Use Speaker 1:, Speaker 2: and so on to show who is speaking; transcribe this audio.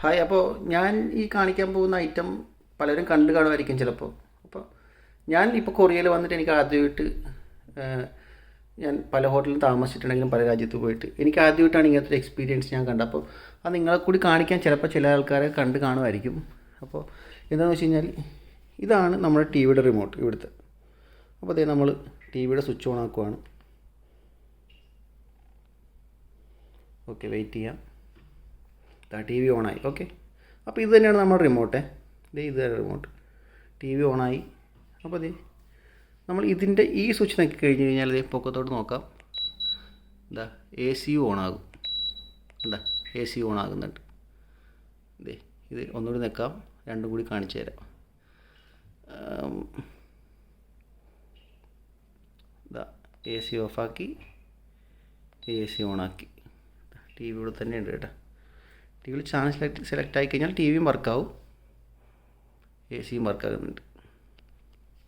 Speaker 1: Hi അപ്പോൾ ഞാൻ ഈ കാണിക്കാൻ പോകുന്ന ഐറ്റം പലരും കണ്ടു കാണുമായിരിക്കും ചിലപ്പോൾ അപ്പോൾ ഞാൻ ഇപ്പോൾ കൊറിയയിൽ വന്നിട്ട് എനിക്ക് ആദ്യമായിട്ട് ഞാൻ പല ഹോട്ടലിൽ താമസിച്ചിട്ടുണ്ടെങ്കിലും പല രാജ്യത്ത് പോയിട്ട് എനിക്ക് ആദ്യമായിട്ടാണ് ഇങ്ങനത്തെ ഒരു എക്സ്പീരിയൻസ് ഞാൻ കണ്ടത്. അപ്പോൾ അത് നിങ്ങളെ കൂടി കാണിക്കാൻ ചിലപ്പോൾ ചില ആൾക്കാരെ കണ്ട് കാണുമായിരിക്കും. അപ്പോൾ എന്താണെന്ന് വെച്ച് കഴിഞ്ഞാൽ ഇതാണ് നമ്മുടെ ടി വിയുടെ റിമോട്ട് ഇവിടുത്തെ. അപ്പോൾ അതേ നമ്മൾ ടി വിയുടെ സ്വിച്ച് ഓൺ ആക്കുവാണ്. ഓക്കെ വെയിറ്റ് ചെയ്യാം. ടി വി ഓണായി. ഓക്കെ. അപ്പോൾ ഇത് തന്നെയാണ് നമ്മുടെ റിമോട്ട് ദേ ഇത് റിമോട്ട് ടി വി ഓണായി. അപ്പോൾ അതെ നമ്മൾ ഇതിന്റെ ഈ സ്വിച്ച് നോക്കി കഴിഞ്ഞ് കഴിഞ്ഞാൽ അതേ പൊക്കത്തോട്ട് നോക്കാം. എന്താ എ സി ഓണാകും. എന്താ എ സി ഓണാകുന്നുണ്ട്. ദേ ഇത് ഒന്നുകൂടി നിൽക്കാം. രണ്ടും കൂടി കാണിച്ചു തരാം. ഇതാ എ സി ഓഫാക്കി എ സി ഓണാക്കി ടി വി ഇവിടെ തന്നെ ഉണ്ട് കേട്ടോ. വിയിൽ ചാനൽ സെലക്ട് സെലക്ട് ആയി കഴിഞ്ഞാൽ ടി വിയും വർക്കാവും എ സിയും വർക്കാകുന്നുണ്ട്